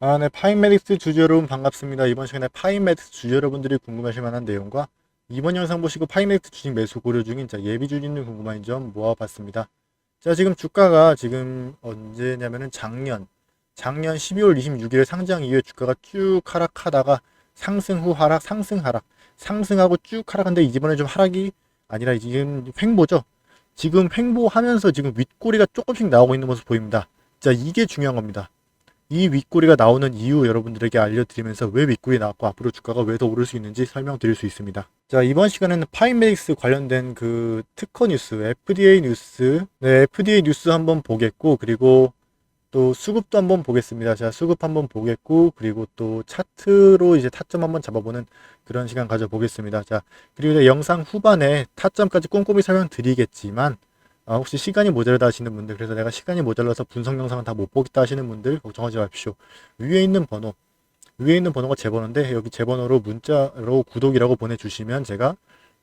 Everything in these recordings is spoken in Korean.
아, 네, 파인메딕스 주주 여러분 반갑습니다. 이번 시간에 파인메딕스 주주 여러분들이 궁금하실 만한 내용과 이번 영상 보시고 파인메딕스 주식 매수 고려 중인 자, 예비 주주님 궁금한 점 모아봤습니다. 자, 지금 주가가 지금 언제냐면은 작년, 작년 12월 26일 상장 이후에 주가가 쭉 하락하다가 상승 후 하락, 상승 하락, 상승하고 쭉 하락한데 이번에 좀 하락이 아니라 지금 횡보죠. 지금 횡보하면서 지금 윗꼬리가 조금씩 나오고 있는 모습 보입니다. 자, 이게 중요한 겁니다. 이 윗꼬리가 나오는 이유 여러분들에게 알려드리면서 왜 윗꼬리 나왔고 앞으로 주가가 왜 더 오를 수 있는지 설명드릴 수 있습니다. 자 이번 시간에는 파인메딕스 관련된 그 특허 뉴스, FDA 뉴스, 네 FDA 뉴스 한번 보겠고 그리고 또 수급도 한번 보겠습니다. 자 수급 한번 보겠고 그리고 또 차트로 이제 타점 한번 잡아보는 그런 시간 가져보겠습니다. 자 그리고 영상 후반에 타점까지 꼼꼼히 설명드리겠지만 아, 혹시 시간이 모자라다 하시는 분들, 그래서 내가 시간이 모자라서 분석 영상은 다 못 보겠다 하시는 분들 걱정하지 마십시오. 위에 있는 번호, 위에 있는 번호가 제 번호인데 여기 제 번호로 문자로 구독이라고 보내주시면 제가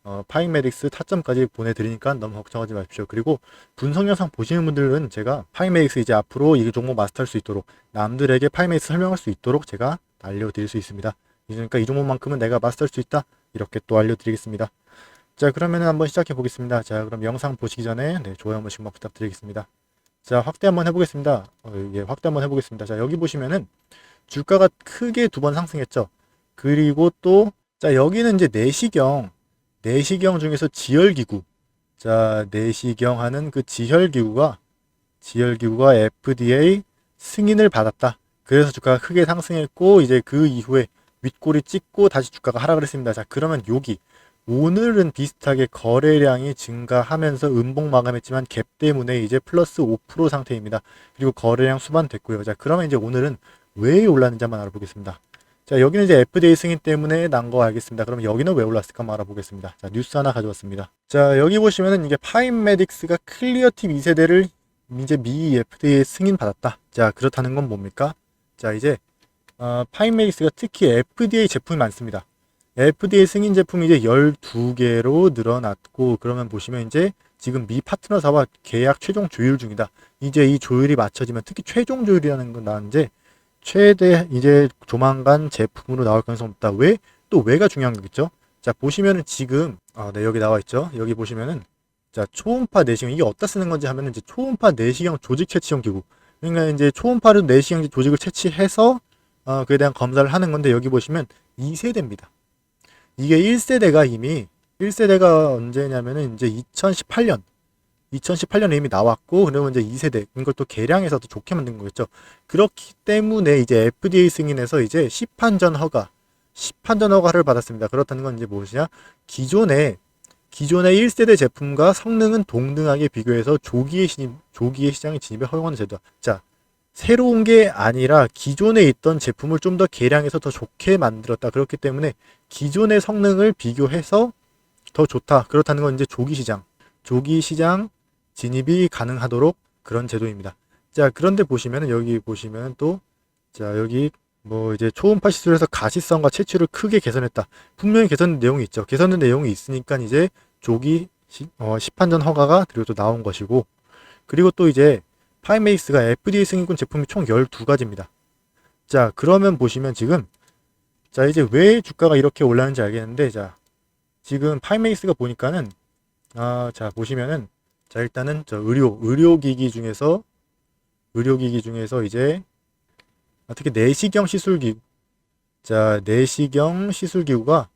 어, 파이메딕스 타점까지 보내드리니까 너무 걱정하지 마십시오. 그리고 분석 영상 보시는 분들은 제가 파이메딕스 이제 앞으로 이 종목 마스터할 수 있도록 남들에게 파이메딕스 설명할 수 있도록 제가 알려드릴 수 있습니다. 그러니까 이 종목만큼은 내가 마스터할 수 있다 이렇게 또 알려드리겠습니다. 자 그러면 한번 시작해 보겠습니다. 자 그럼 영상 보시기 전에 네, 좋아요 한 번씩만 부탁드리겠습니다. 자 확대 한번 해보겠습니다. 어, 예, 확대 한번 해보겠습니다. 자 여기 보시면은 주가가 크게 두 번 상승했죠. 그리고 또 자 여기는 이제 내시경 내시경 중에서 지열기구 자 내시경 하는 그 지혈기구가 지혈기구가 FDA 승인을 받았다. 그래서 주가가 크게 상승했고 이제 그 이후에 윗꼬리 찍고 다시 주가가 하락을 했습니다. 자 그러면 여기 오늘은 비슷하게 거래량이 증가하면서 음봉 마감했지만 갭 때문에 이제 플러스 5% 상태입니다. 그리고 거래량 수반 됐고요. 자, 그러면 이제 오늘은 왜 올랐는지 한번 알아보겠습니다. 자, 여기는 이제 FDA 승인 때문에 난 거 알겠습니다. 그럼 여기는 왜 올랐을까 한번 알아보겠습니다. 자, 뉴스 하나 가져왔습니다. 자, 여기 보시면은 이게 파인메딕스가 클리어팁 2세대를 이제 미 FDA 승인 받았다. 자, 그렇다는 건 뭡니까? 자, 이제 어, 파인메딕스가 특히 FDA 제품이 많습니다. FDA 승인 제품이 이제 12개로 늘어났고 그러면 보시면 이제 지금 미 파트너사와 계약 최종 조율 중이다. 이제 이 조율이 맞춰지면 특히 최종 조율이라는 건 나는데 최대 이제 조만간 제품으로 나올 가능성 없다. 왜? 또 왜가 중요한 거겠죠? 자, 보시면은 지금 아, 네, 여기 나와 있죠. 여기 보시면은 자, 초음파 내시경 이게 어디다 쓰는 건지 하면은 이제 초음파 내시경 조직 채취형 기구. 그러니까 이제 초음파로 내시경 조직을 채취해서 어, 그에 대한 검사를 하는 건데 여기 보시면 2세대입니다. 이게 1세대가 이미 1세대가 언제냐면은 이제 2018년 2018년에 이미 나왔고 그러면 이제 2세대 이걸 또 개량해서 더 좋게 만든 거겠죠. 그렇기 때문에 이제 FDA 승인해서 이제 시판전 허가 시판전 허가를 받았습니다. 그렇다는 건 이제 무엇이냐? 기존에 기존의 1세대 제품과 성능은 동등하게 비교해서 조기에 진입 조기에 시장에 진입에 허용하는 제도다. 자, 새로운 게 아니라 기존에 있던 제품을 좀 더 개량해서 더 좋게 만들었다. 그렇기 때문에 기존의 성능을 비교해서 더 좋다. 그렇다는 건 이제 조기 시장, 조기 시장 진입이 가능하도록 그런 제도입니다. 자, 그런데 보시면은 여기 보시면 또 자, 여기 뭐 이제 초음파 시술에서 가시성과 채취를 크게 개선했다. 분명히 개선된 내용이 있죠. 개선된 내용이 있으니까 이제 조기 시, 어, 시판전 허가가 그리고 또 나온 것이고 그리고 또 이제 파이메이스가 FDA 승인권 제품이 총 12가지입니다. 자, 그러면 보시면 지금 자, 이제 왜 주가가 이렇게 올라는지 알겠는데 자, 지금 파이메이스가 보니까는 아, 자, 보시면은 자, 일단은 저 의료 의료기기 중에서 의료기기 중에서 이제 어떻게 내시경 시술기구 자, 내시경 시술기구가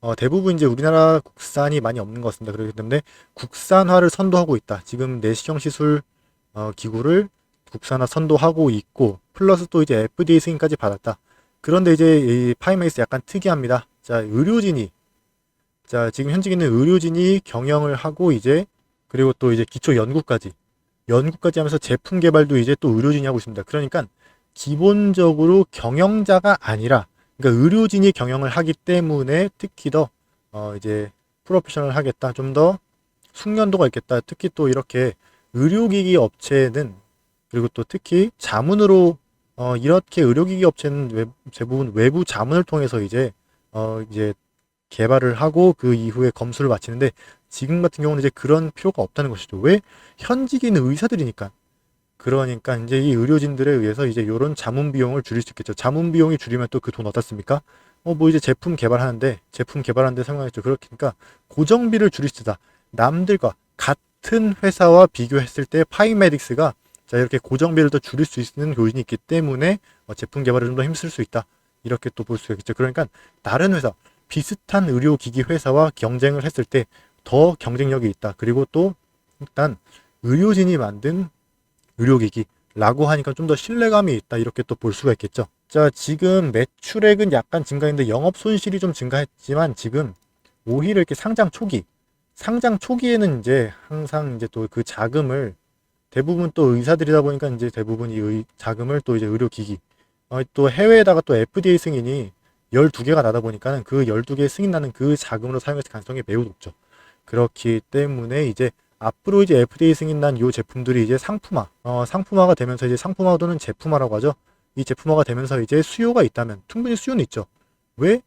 어, 대부분 이제 우리나라 국산이 많이 없는 것 같습니다. 그렇기 때문에 국산화를 선도하고 있다. 지금 내시경 시술 어, 기구를 국산화 선도하고 있고 플러스 또 이제 FDA 승인까지 받았다. 그런데 이제 이 파이메이스 약간 특이합니다. 자, 의료진이 자, 지금 현직 있는 의료진이 경영을 하고 이제 그리고 또 이제 기초 연구까지 연구까지 하면서 제품 개발도 이제 또 의료진이 하고 있습니다. 그러니까 기본적으로 경영자가 아니라 그러니까 의료진이 경영을 하기 때문에 특히 더 어, 이제 프로페셔널 하겠다. 좀 더 숙련도가 있겠다. 특히 또 이렇게 의료기기 업체는 그리고 또 특히 자문으로 어 이렇게 의료기기 업체는 외, 대부분 외부 자문을 통해서 이제 어 이제 개발을 하고 그 이후에 검수를 마치는데 지금 같은 경우는 이제 그런 필요가 없다는 것이죠. 왜? 있는 의사들이니까. 그러니까 이제 이 의료진들에 의해서 이제 이런 자문 비용을 줄일 수 있겠죠. 자문 비용이 줄이면 또 그 돈 어디다 씁니까? 어, 뭐 이제 제품 개발하는데 제품 개발하는데 사용하겠죠. 그렇니까 고정비를 줄일 수 있다. 남들과 같은 회사와 비교했을 때 파이메딕스가 자 이렇게 고정비를 더 줄일 수 있는 요인이 있기 때문에 어, 제품 개발을 좀 더 힘쓸 수 있다. 이렇게 또 볼 수 있겠죠. 그러니까 다른 회사 비슷한 의료기기 회사와 경쟁을 했을 때 더 경쟁력이 있다. 그리고 또 일단 의료진이 만든 의료기기라고 하니까 좀 더 신뢰감이 있다. 이렇게 또 볼 수가 있겠죠. 자, 지금 매출액은 약간 증가했는데 영업 손실이 좀 증가했지만 지금 오히려 이렇게 상장 초기, 상장 초기에는 이제 항상 이제 또 그 자금을 대부분 또 의사들이다 보니까 이제 대부분 이 의, 자금을 또 이제 의료기기, 어, 또 해외에다가 또 FDA 승인이 12개가 나다 보니까는 그 12개 승인 나는 그 자금으로 사용했을 가능성이 매우 높죠. 그렇기 때문에 이제 앞으로 이제 FDA 승인 난요 제품들이 이제 상품화, 어, 상품화가 되면서 이제 상품화 또는 제품화라고 하죠. 이 제품화가 되면서 이제 수요가 있다면 충분히 수요는 있죠. 왜?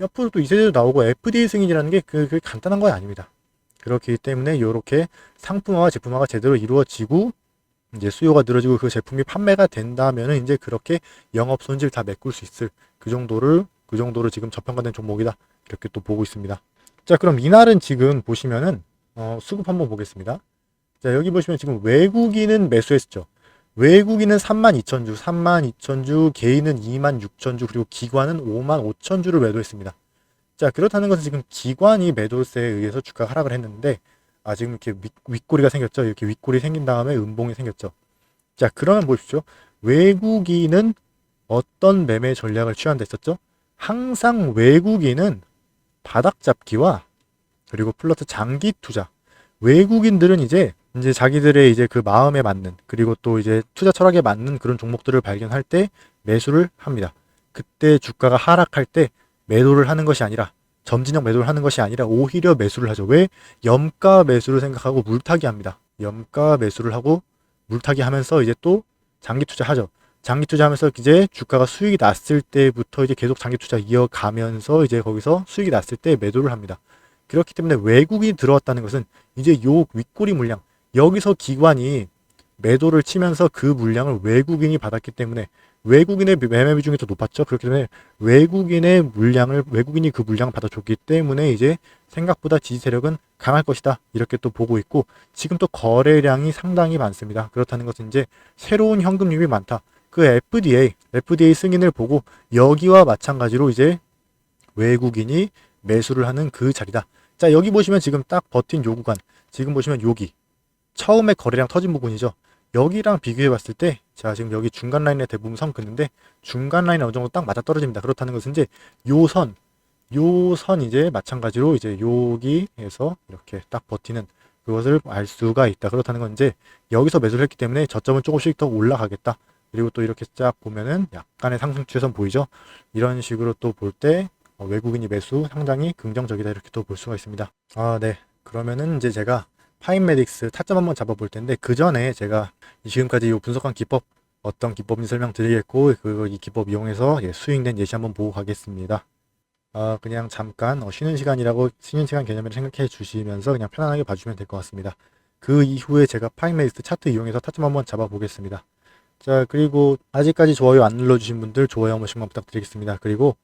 옆으로 또 이세대도 나오고 FDA 승인이라는 게 그, 그 간단한 건 아닙니다. 그렇기 때문에 이렇게 상품화와 제품화가 제대로 이루어지고 이제 수요가 늘어지고 그 제품이 판매가 된다면은 이제 그렇게 영업 손실 다 메꿀 수 있을 그 정도를 그 정도로 지금 저평가된 종목이다 이렇게 또 보고 있습니다. 자 그럼 이날은 지금 보시면은 어, 수급 한번 보겠습니다. 자 여기 보시면 지금 외국인은 매수했죠. 외국인은 3만 2천 주, 3만 2천 주, 개인은 2만 6천 주, 그리고 기관은 5만 5천 주를 매도했습니다. 자 그렇다는 것은 지금 기관이 매도세에 의해서 주가가 하락을 했는데 아 지금 이렇게 윗, 윗꼬리가 생겼죠. 이렇게 윗꼬리 생긴 다음에 음봉이 생겼죠. 자 그러면 보십시오. 외국인은 어떤 매매 전략을 취한다 했었죠? 항상 외국인은 바닥 잡기와 그리고 플러스 장기 투자. 외국인들은 이제 이제 자기들의 이제 그 마음에 맞는 그리고 또 이제 투자 철학에 맞는 그런 종목들을 발견할 때 매수를 합니다. 그때 주가가 하락할 때 매도를 하는 것이 아니라 점진적 매도를 하는 것이 아니라 오히려 매수를 하죠. 왜? 염가 매수를 생각하고 물타기 합니다. 염가 매수를 하고 물타기 하면서 이제 또 장기 투자하죠. 장기 투자하면서 이제 주가가 수익이 났을 때부터 이제 계속 장기 투자 이어가면서 이제 거기서 수익이 났을 때 매도를 합니다. 그렇기 때문에 외국이 들어왔다는 것은 이제 요 윗꼬리 물량 여기서 기관이 매도를 치면서 그 물량을 외국인이 받았기 때문에 외국인의 매매 비중이 더 높았죠. 그렇기 때문에 외국인의 물량을 외국인이 그 물량을 받아줬기 때문에 이제 생각보다 지지 세력은 강할 것이다. 이렇게 또 보고 있고 지금 또 거래량이 상당히 많습니다. 그렇다는 것은 이제 새로운 현금류입이 많다. 그 FDA, FDA 승인을 보고 여기와 마찬가지로 이제 외국인이 매수를 하는 그 자리다. 자, 여기 보시면 지금 딱 버틴 요 구간. 지금 보시면 여기. 처음에 거래량 터진 부분이죠. 여기랑 비교해 봤을 때, 자, 지금 여기 중간 라인에 대부분 선 긋는데, 중간 라인에 어느 정도 딱 맞아 떨어집니다. 그렇다는 것은 이제 요 선, 요 선 이제 마찬가지로 이제 여기에서 이렇게 딱 버티는 그것을 알 수가 있다. 그렇다는 건 이제 여기서 매수를 했기 때문에 저점은 조금씩 더 올라가겠다. 그리고 또 이렇게 쫙 보면은 약간의 상승 추세선 보이죠? 이런 식으로 또 볼때 어, 외국인이 매수 상당히 긍정적이다 이렇게 또 볼 수가 있습니다. 아, 네. 그러면은 이제 제가 파인메딕스 타점 한번 잡아볼 텐데 그 전에 제가 지금까지 이 분석한 기법 어떤 기법인지 설명드리겠고 그 이 기법 이용해서 예, 수익된 예시 한번 보고 가겠습니다. 아, 그냥 잠깐 어, 쉬는 시간이라고 쉬는 시간 개념을 생각해 주시면서 그냥 편안하게 봐주면 될 것 같습니다. 그 이후에 제가 파인메딕스 차트 이용해서 타점 한번 잡아보겠습니다. 자, 그리고 아직까지 좋아요 안 눌러주신 분들 좋아요 한 번씩만 부탁드리겠습니다. 그리고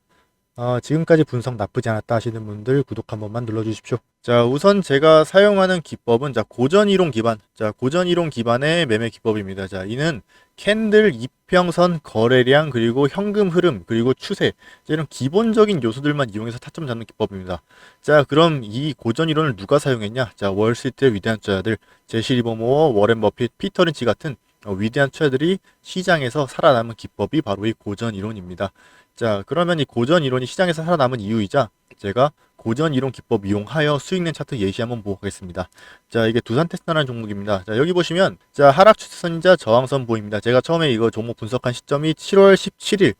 어, 지금까지 분석 나쁘지 않았다 하시는 분들 구독 한 번만 눌러주십시오. 자, 우선 제가 사용하는 기법은 자 고전 이론 기반, 자 고전 이론 기반의 매매 기법입니다. 자, 이는 캔들 이평선 거래량 그리고 현금 흐름 그리고 추세 이런 기본적인 요소들만 이용해서 타점 잡는 기법입니다. 자, 그럼 이 고전 이론을 누가 사용했냐? 자, 월스트리트의 위대한 투자들 제시 리버모어, 워렌 버핏, 피터 린치 같은 어, 위대한 투자들이 시장에서 살아남은 기법이 바로 이 고전 이론입니다. 자, 그러면 이 고전 이론이 시장에서 살아남은 이유이자 제가 고전 이론 기법 이용하여 수익낸 차트 예시 한번 보고 가겠습니다. 자, 이게 두산 테스트라는 종목입니다. 자, 여기 보시면 자, 하락 추세선이자 저항선 보입니다. 제가 처음에 이거 종목 분석한 시점이 7월 17일,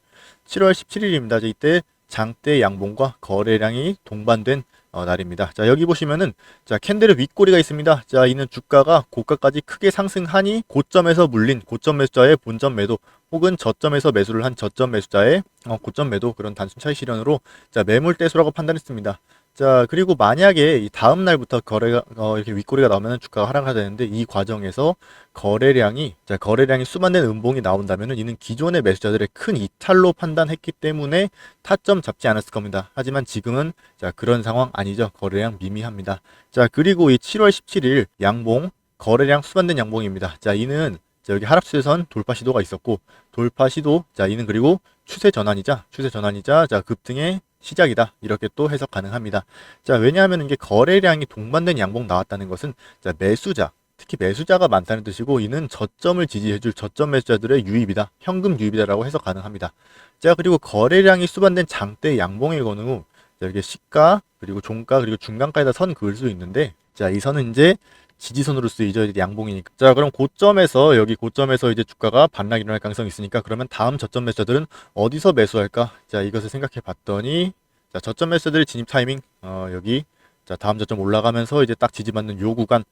7월 17일입니다. 이때 장대 양봉과 거래량이 동반된 어, 날입니다. 자 여기 보시면은 자 캔들의 윗꼬리가 있습니다. 자 이는 주가가 고가까지 크게 상승하니 고점에서 물린 고점 매수자의 본점 매도 혹은 저점에서 매수를 한 저점 매수자의 어, 고점 매도 그런 단순 차이 실현으로 자 매물 대수라고 판단했습니다. 자, 그리고 만약에 이 다음 날부터 거래가 어, 이렇게 윗꼬리가 나오면 주가가 하락하게 되는데 이 과정에서 거래량이 자, 거래량이 수만된 음봉이 나온다면은 이는 기존의 매수자들의 큰 이탈로 판단했기 때문에 타점 잡지 않았을 겁니다. 하지만 지금은 자, 그런 상황 아니죠. 거래량 미미합니다. 자, 그리고 이 7월 17일 양봉 거래량 수반된 양봉입니다. 자, 이는 자, 여기 하락 추세선 돌파 시도가 있었고 돌파 시도 자, 이는 그리고 추세 전환이자 추세 전환이자 자, 급등의 시작이다. 이렇게 또 해석 가능합니다. 자, 왜냐하면 이게 거래량이 동반된 양봉 나왔다는 것은 자, 매수자, 특히 매수자가 많다는 뜻이고 이는 저점을 지지해줄 저점 매수자들의 유입이다. 현금 유입이다라고 해석 가능합니다. 자, 그리고 거래량이 수반된 장대 양봉의 경우 자, 이렇게 시가 그리고 종가 그리고 중간가에다 선 그을 수 있는데 자, 이 선은 이제 지지선으로 쓰이죠. 양봉이니까. 자, 그럼 고점에서 여기 고점에서 이제 주가가 반락이 일어날 가능성이 있으니까 그러면 다음 저점 매수자들은 어디서 매수할까? 자, 이것을 생각해 봤더니 자, 저점 매수자들의 진입 타이밍 어, 여기 자, 다음 저점 올라가면서 이제 딱 지지받는 요 구간에서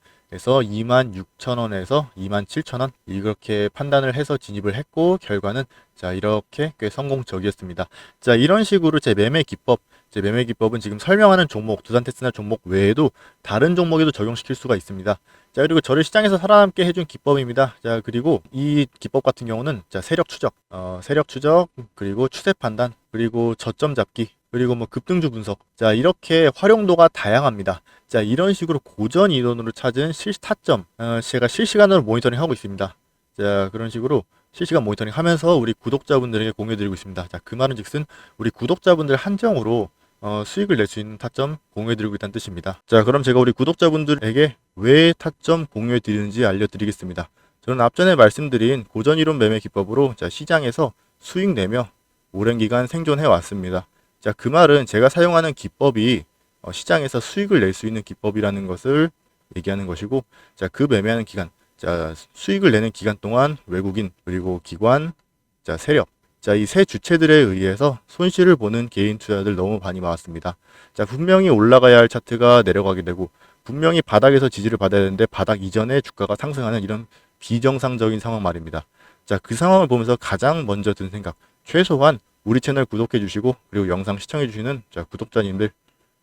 26,000원에서 27,000원 이렇게 판단을 해서 진입을 했고 결과는 자, 이렇게 꽤 성공적이었습니다. 자, 이런 식으로 제 매매 기법 제 매매 기법은 지금 설명하는 종목, 두산 테스나 종목 외에도 다른 종목에도 적용시킬 수가 있습니다. 자, 그리고 저를 시장에서 살아남게 해준 기법입니다. 자, 그리고 이 기법 같은 경우는 자, 세력 추적, 어, 세력 추적, 그리고 추세 판단, 그리고 저점 잡기, 그리고 뭐 급등주 분석. 자, 이렇게 활용도가 다양합니다. 자, 이런 식으로 고전 이론으로 찾은 실타점, 어, 제가 실시간으로 모니터링 하고 있습니다. 자, 그런 식으로 실시간 모니터링 하면서 우리 구독자분들에게 공유드리고 있습니다. 자, 그 말은 즉슨 우리 구독자분들 한정으로 어, 수익을 낼 수 있는 타점 공유해드리고 있다는 뜻입니다. 자, 그럼 제가 우리 구독자분들에게 왜 타점 공유해드리는지 알려드리겠습니다. 저는 앞전에 말씀드린 고전 이론 매매 기법으로 자, 시장에서 수익 내며 오랜 기간 생존해 왔습니다. 자, 그 말은 제가 사용하는 기법이 어, 시장에서 수익을 낼 수 있는 기법이라는 것을 얘기하는 것이고, 자, 그 매매하는 기간, 자, 수익을 내는 기간 동안 외국인, 그리고 기관, 자, 세력, 자, 이 세 주체들에 의해서 손실을 보는 개인 투자들 너무 많이 나왔습니다. 자, 분명히 올라가야 할 차트가 내려가게 되고, 분명히 바닥에서 지지를 받아야 되는데, 바닥 이전에 주가가 상승하는 이런 비정상적인 상황 말입니다. 자, 그 상황을 보면서 가장 먼저 든 생각, 최소한 우리 채널 구독해 주시고, 그리고 영상 시청해 주시는 자, 구독자님들,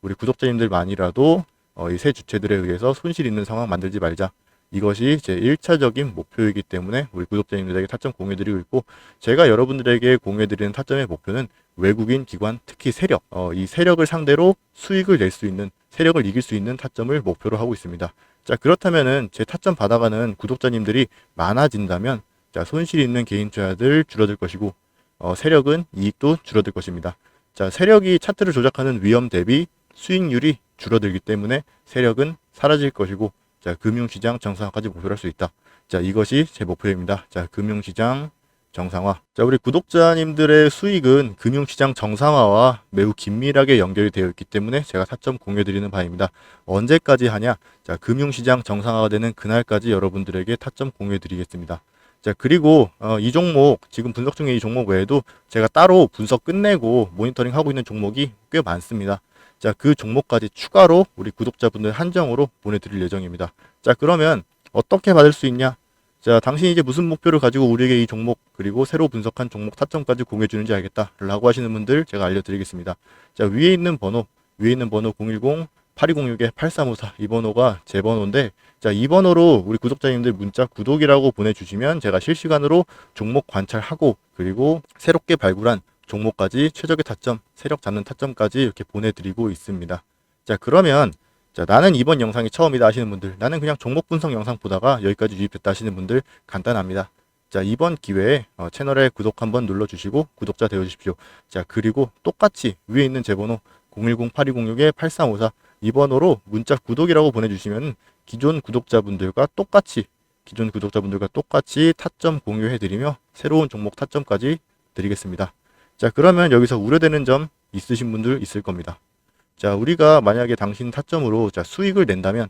우리 구독자님들 만이라도 어, 이 세 주체들에 의해서 손실 있는 상황 만들지 말자. 이것이 제 1차적인 목표이기 때문에 우리 구독자님들에게 타점 공유드리고 있고 제가 여러분들에게 공유드리는 타점의 목표는 외국인 기관 특히 세력 어, 이 세력을 상대로 수익을 낼 수 있는 세력을 이길 수 있는 타점을 목표로 하고 있습니다. 자 그렇다면은 제 타점 받아가는 구독자님들이 많아진다면 자 손실 있는 개인 투자들 줄어들 것이고 어, 세력은 이익도 줄어들 것입니다. 자 세력이 차트를 조작하는 위험 대비 수익률이 줄어들기 때문에 세력은 사라질 것이고 자, 금융시장 정상화까지 목표로 할 수 있다. 자, 이것이 제 목표입니다. 자, 금융시장 정상화. 자, 우리 구독자님들의 수익은 금융시장 정상화와 매우 긴밀하게 연결이 되어 있기 때문에 제가 타점 공유드리는 바입니다. 언제까지 하냐? 자, 금융시장 정상화가 되는 그날까지 여러분들에게 타점 공유드리겠습니다. 자, 그리고 어, 이 종목, 지금 분석 중에 이 종목 외에도 제가 따로 분석 끝내고 모니터링 하고 있는 종목이 꽤 많습니다. 자, 그 종목까지 추가로 우리 구독자분들 한정으로 보내드릴 예정입니다. 자, 그러면 어떻게 받을 수 있냐? 자, 당신이 이제 무슨 목표를 가지고 우리에게 이 종목 그리고 새로 분석한 종목 타점까지 공유해 주는지 알겠다. 라고 하시는 분들 제가 알려드리겠습니다. 자, 위에 있는 번호, 위에 있는 번호 010 8206-8354 이 번호가 제 번호인데 자, 이 번호로 우리 구독자님들 문자 구독이라고 보내주시면 제가 실시간으로 종목 관찰하고 그리고 새롭게 발굴한 종목까지 최적의 타점, 세력 잡는 타점까지 이렇게 보내드리고 있습니다. 자, 그러면 자, 나는 이번 영상이 처음이다 하시는 분들, 나는 그냥 종목 분석 영상 보다가 여기까지 유입됐다 하시는 분들 간단합니다. 자, 이번 기회에 어, 채널에 구독 한번 눌러주시고 구독자 되어주십시오. 자, 그리고 똑같이 위에 있는 제 번호 010-8206-8354 이 번호로 문자 구독이라고 보내주시면 기존 구독자분들과 똑같이 기존 구독자분들과 똑같이 타점 공유해드리며 새로운 종목 타점까지 드리겠습니다. 자, 그러면 여기서 우려되는 점 있으신 분들 있을 겁니다. 자, 우리가 만약에 당신 타점으로 자, 수익을 낸다면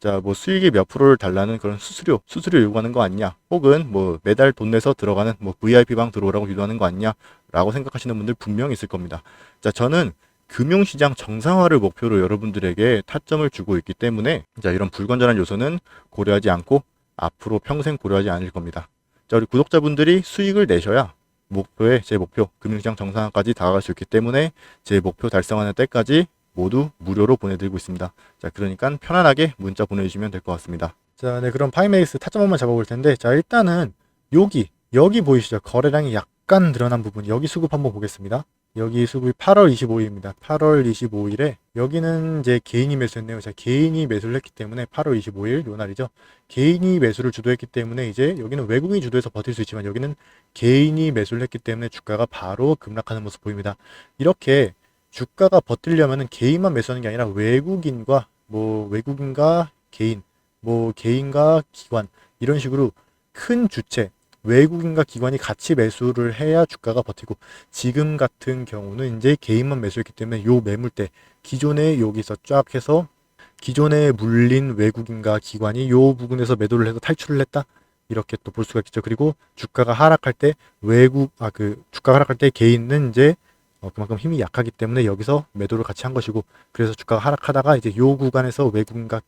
자, 뭐 수익의 몇 프로를 달라는 그런 수수료, 수수료 요구하는 거 아니냐? 혹은 뭐 매달 돈 내서 들어가는 뭐 VIP 방 들어오라고 유도하는 거 아니냐? 라고 생각하시는 분들 분명히 있을 겁니다. 자, 저는 금융시장 정상화를 목표로 여러분들에게 타점을 주고 있기 때문에 자, 이런 불건전한 요소는 고려하지 않고 앞으로 평생 고려하지 않을 겁니다. 자, 우리 구독자분들이 수익을 내셔야 목표에 제 목표 금융시장 정상화까지 다가갈 수 있기 때문에 제 목표 달성하는 때까지 모두 무료로 보내드리고 있습니다. 자, 그러니까 편안하게 문자 보내주시면 될 것 같습니다. 자, 네, 그럼 파이메이스 타점 한번 잡아볼 텐데, 자, 일단은 여기, 여기 보이시죠? 거래량이 약간 늘어난 부분, 여기 수급 한번 보겠습니다. 여기 수급이 8월 25일입니다. 8월 25일에 여기는 이제 개인이 매수했네요. 자, 개인이 매수를 했기 때문에 8월 25일 요 날이죠. 개인이 매수를 주도했기 때문에 이제 여기는 외국인이 주도해서 버틸 수 있지만 여기는 개인이 매수를 했기 때문에 주가가 바로 급락하는 모습 보입니다. 이렇게 주가가 버틸려면은 개인만 매수하는 게 아니라 외국인과 뭐 외국인과 개인, 뭐 개인과 기관 이런 식으로 큰 주체 외국인과 기관이 같이 매수를 해야 주가가 버티고 지금 같은 경우는 이제 개인만 매수했기 때문에 요 매물대 기존에 여기서 쫙 해서 기존에 물린 외국인과 기관이 요 부분에서 매도를 해서 탈출을 했다? 이렇게 또 볼 수가 있겠죠. 그리고 주가가 하락할 때 외국 아 그 주가가 하락할 때 개인은 이제 어, 그만큼 힘이 약하기 때문에 여기서 매도를 같이 한 것이고 그래서 주가가 하락하다가 이제 요 구간에서 외국인과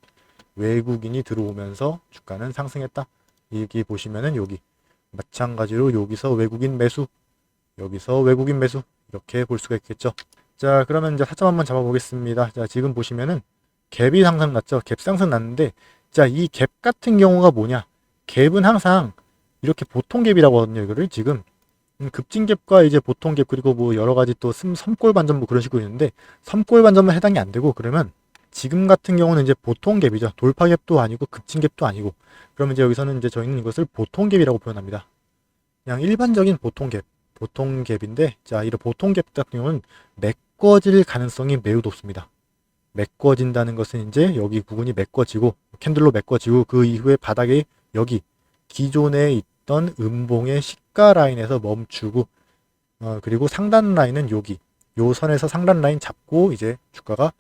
외국인이 들어오면서 주가는 상승했다? 여기 보시면은 여기 마찬가지로 여기서 외국인 매수, 여기서 외국인 매수 이렇게 볼 수가 있겠죠. 자, 그러면 이제 사점 한번 잡아 보겠습니다. 자, 지금 보시면은 갭이 상승 났죠. 갭 상승 났는데, 자, 이 갭 같은 경우가 뭐냐? 갭은 항상 이렇게 보통 갭이라고 하거든요. 이거를 지금 음, 급진 갭과 이제 보통 갭 그리고 뭐 여러 가지 또 섬, 섬골 반전 뭐 그런 식으로 있는데 섬골 반전만 해당이 안 되고 그러면 지금 같은 경우는 이제 보통 갭이죠. 돌파 갭도 아니고 급진 갭도 아니고 그러면 이제 여기서는 이제 저희는 이것을 보통 갭이라고 표현합니다. 그냥 일반적인 보통 갭, 보통 갭인데 자, 이런 보통 갭 같은 경우는 메꿔질 가능성이 매우 높습니다. 메꿔진다는 것은 이제 여기 부분이 메꿔지고 캔들로 메꿔지고 그 이후에 바닥에 여기 기존에 있던 음봉의 시가 라인에서 멈추고 어, 그리고 상단 라인은 여기 요 선에서 상단 라인 잡고 이제 주가가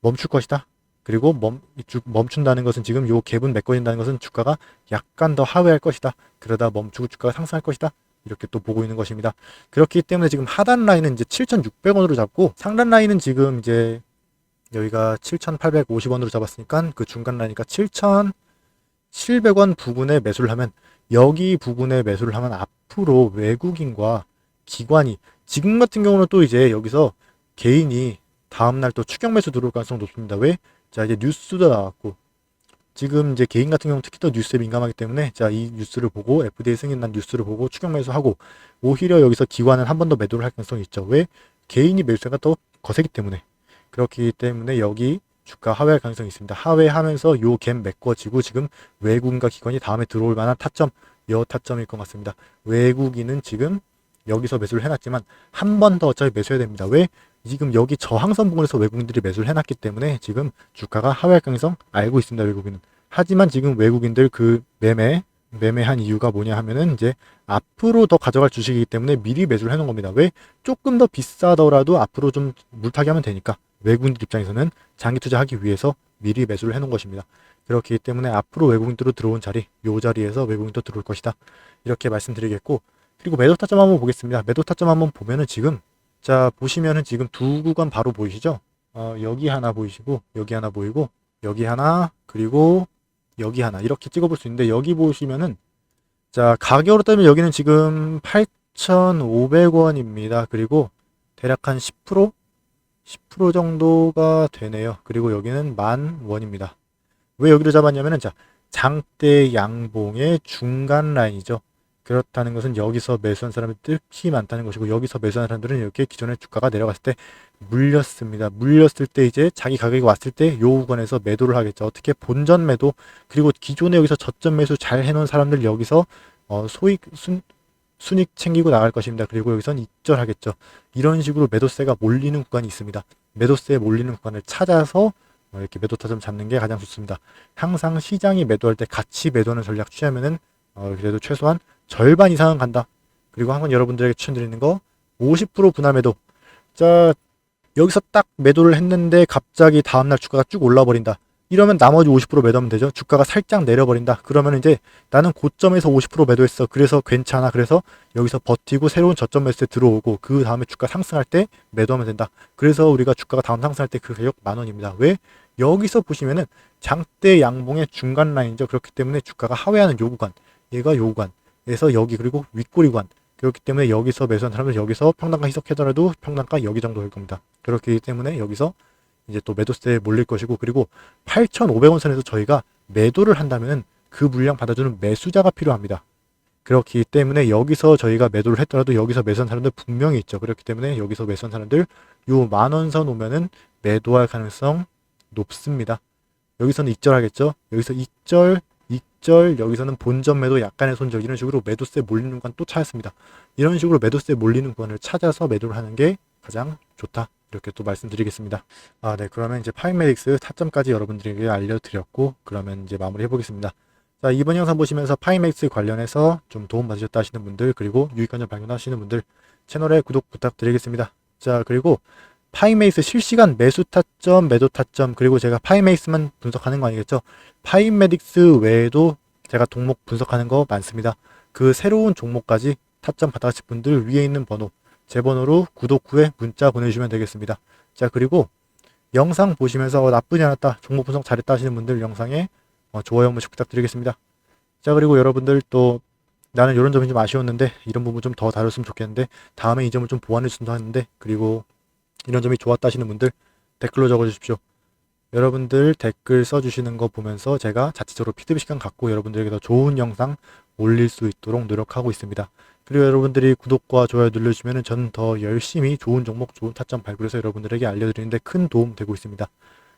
멈출 것이다. 그리고 멈, 멈춘다는 것은 지금 요 갭은 메꿔진다는 것은 주가가 약간 더 하회할 것이다. 그러다 멈추고 주가가 상승할 것이다. 이렇게 또 보고 있는 것입니다. 그렇기 때문에 지금 하단 라인은 이제 7,600원으로 잡고 상단 라인은 지금 이제 여기가 7,850원으로 잡았으니까 그 중간 라인이니까 7,700원 부근에 매수를 하면 여기 부근에 매수를 하면 앞으로 외국인과 기관이 지금 같은 경우는 또 이제 여기서 개인이 다음날 또 추격 매수 들어올 가능성 높습니다. 왜? 자, 이제 뉴스도 나왔고, 지금 이제 개인 같은 경우 특히 더 뉴스에 민감하기 때문에 자, 이 뉴스를 보고 FDA 승인 난 뉴스를 보고 추격 매수하고 오히려 여기서 기관은 한 번 더 매도를 할 가능성이 있죠. 왜? 개인이 매수가 더 거세기 때문에. 그렇기 때문에 여기 주가 하회할 가능성이 있습니다. 하회하면서 요 갭 메꿔지고 지금 외국인과 기관이 다음에 들어올 만한 타점, 여 타점일 것 같습니다. 외국인은 지금 여기서 매수를 해놨지만 한 번 더 어차피 매수해야 됩니다. 왜? 지금 여기 저항선 부분에서 외국인들이 매수를 해놨기 때문에 지금 주가가 하회할 가능성 알고 있습니다. 외국인은. 하지만 지금 외국인들 그 매매 매매한 이유가 뭐냐 하면은 이제 앞으로 더 가져갈 주식이기 때문에 미리 매수를 해놓은 겁니다. 왜? 조금 더 비싸더라도 앞으로 좀 물타기 하면 되니까 외국인들 입장에서는 장기 투자하기 위해서 미리 매수를 해놓은 것입니다. 그렇기 때문에 앞으로 외국인들로 들어온 자리, 요 자리에서 외국인도 들어올 것이다. 이렇게 말씀드리겠고 그리고 매도 타점 한번 보겠습니다. 매도 타점 한번 보면은 지금 자 보시면은 지금 두 구간 바로 보이시죠? 어, 여기 하나 보이시고 여기 하나 보이고 여기 하나 그리고 여기 하나 이렇게 찍어볼 수 있는데 여기 보시면은 자 가격으로 따면 여기는 지금 8,500원입니다. 그리고 대략 한 10% 10% 정도가 되네요. 그리고 여기는 만 원입니다. 왜 여기를 잡았냐면은 자 장대 양봉의 중간 라인이죠. 그렇다는 것은 여기서 매수한 사람이 특히 많다는 것이고 여기서 매수한 사람들은 이렇게 기존의 주가가 내려갔을 때 물렸습니다. 물렸을 때 이제 자기 가격이 왔을 때 요 구간에서 매도를 하겠죠. 어떻게 본전 매도 그리고 기존에 여기서 저점 매수 잘 해놓은 사람들 여기서 어, 소익 순, 순익 챙기고 나갈 것입니다. 그리고 여기선 익절하겠죠. 이런 식으로 매도세가 몰리는 구간이 있습니다. 매도세에 몰리는 구간을 찾아서 어, 이렇게 매도 타점 잡는 게 가장 좋습니다. 항상 시장이 매도할 때 같이 매도하는 전략 취하면은 어, 그래도 최소한 절반 이상은 간다. 그리고 한번 여러분들에게 추천드리는 거 50% 분할 매도. 자, 여기서 딱 매도를 했는데 갑자기 다음날 주가가 쭉 올라 버린다. 이러면 나머지 50% 매도하면 되죠. 주가가 살짝 내려버린다. 그러면 이제 나는 고점에서 50% 매도했어. 그래서 괜찮아. 그래서 여기서 버티고 새로운 저점 매수에 들어오고 그 다음에 주가 상승할 때 매도하면 된다. 그래서 우리가 주가가 다음 상승할 때 그 가격 만 원입니다. 왜? 여기서 보시면은 장대 양봉의 중간 라인이죠. 그렇기 때문에 주가가 하회하는 요 구간, 얘가 요 구간 에서 여기 그리고 윗꼬리 구간 그렇기 때문에 여기서 매수한 사람은 여기서 평단가 희석하더라도 평단가 여기 정도 될 겁니다. 그렇기 때문에 여기서 이제 또 매도세에 몰릴 것이고 그리고 8,500원 선에서 저희가 매도를 한다면 그 물량 받아주는 매수자가 필요합니다. 그렇기 때문에 여기서 저희가 매도를 했더라도 여기서 매수한 사람들 분명히 있죠. 그렇기 때문에 여기서 매수한 사람들 요 만원선 오면은 매도할 가능성 높습니다. 여기서는 익절하겠죠. 여기서 익절, 익절, 여기서는 본전 매도 약간의 손절 이런 식으로 매도세 몰리는 구간 또 찾았습니다. 이런 식으로 매도세 몰리는 구간을 찾아서 매도를 하는 게 가장 좋다. 이렇게 또 말씀드리겠습니다. 아, 네. 그러면 이제 파이메딕스 타점까지 여러분들에게 알려드렸고, 그러면 이제 마무리 해보겠습니다. 자, 이번 영상 보시면서 파이맥스 관련해서 좀 도움 받으셨다 하시는 분들, 그리고 유익한 점 발견하시는 분들, 채널에 구독 부탁드리겠습니다. 자, 그리고 파이메이스 실시간 매수 타점, 매도 타점, 그리고 제가 파이메이스만 분석하는 거 아니겠죠? 파이메딕스 외에도 제가 종목 분석하는 거 많습니다. 그 새로운 종목까지 타점 받아가실 분들 위에 있는 번호, 제 번호로 구독 후에 문자 보내주시면 되겠습니다. 자, 그리고 영상 보시면서 어, 나쁘지 않았다, 종목 분석 잘했다 하시는 분들 영상에 어, 좋아요 한 번씩 부탁드리겠습니다. 자, 그리고 여러분들 또 나는 이런 점이 좀 아쉬웠는데 이런 부분 좀 더 다뤘으면 좋겠는데 다음에 이 점을 좀 보완해 준다 하는데 그리고 이런 점이 좋았다 하시는 분들 댓글로 적어주십시오. 여러분들 댓글 써주시는 거 보면서 제가 자체적으로 피드백 시간 갖고 여러분들에게 더 좋은 영상 올릴 수 있도록 노력하고 있습니다. 그리고 여러분들이 구독과 좋아요 눌러주시면 저는 더 열심히 좋은 종목, 좋은 타점 발굴해서 여러분들에게 알려드리는데 큰 도움 되고 있습니다.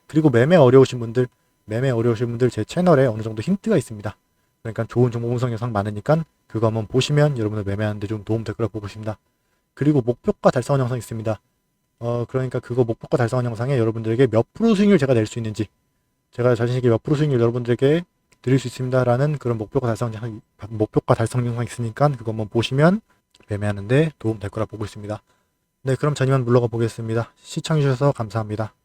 그리고 매매 어려우신 분들, 매매 어려우신 분들 제 채널에 어느 정도 힌트가 있습니다. 그러니까 좋은 정보 분석 영상 많으니까 그거 한번 보시면 여러분들 매매하는데 좀 도움 될 거라 보고 있습니다. 그리고 목표가 달성한 영상 있습니다. 어, 그러니까 그거 목표가 달성한 영상에 여러분들에게 몇 프로 수익률 제가 낼 수 있는지, 제가 자신 있게 몇 프로 수익률 여러분들에게 드릴 수 있습니다라는 그런 목표가 달성, 영상- 목표가 달성 영상 있으니까 그거 한번 보시면 매매하는데 도움 될 거라 보고 있습니다. 네, 그럼 전 이만 물러가 보겠습니다. 시청해주셔서 감사합니다.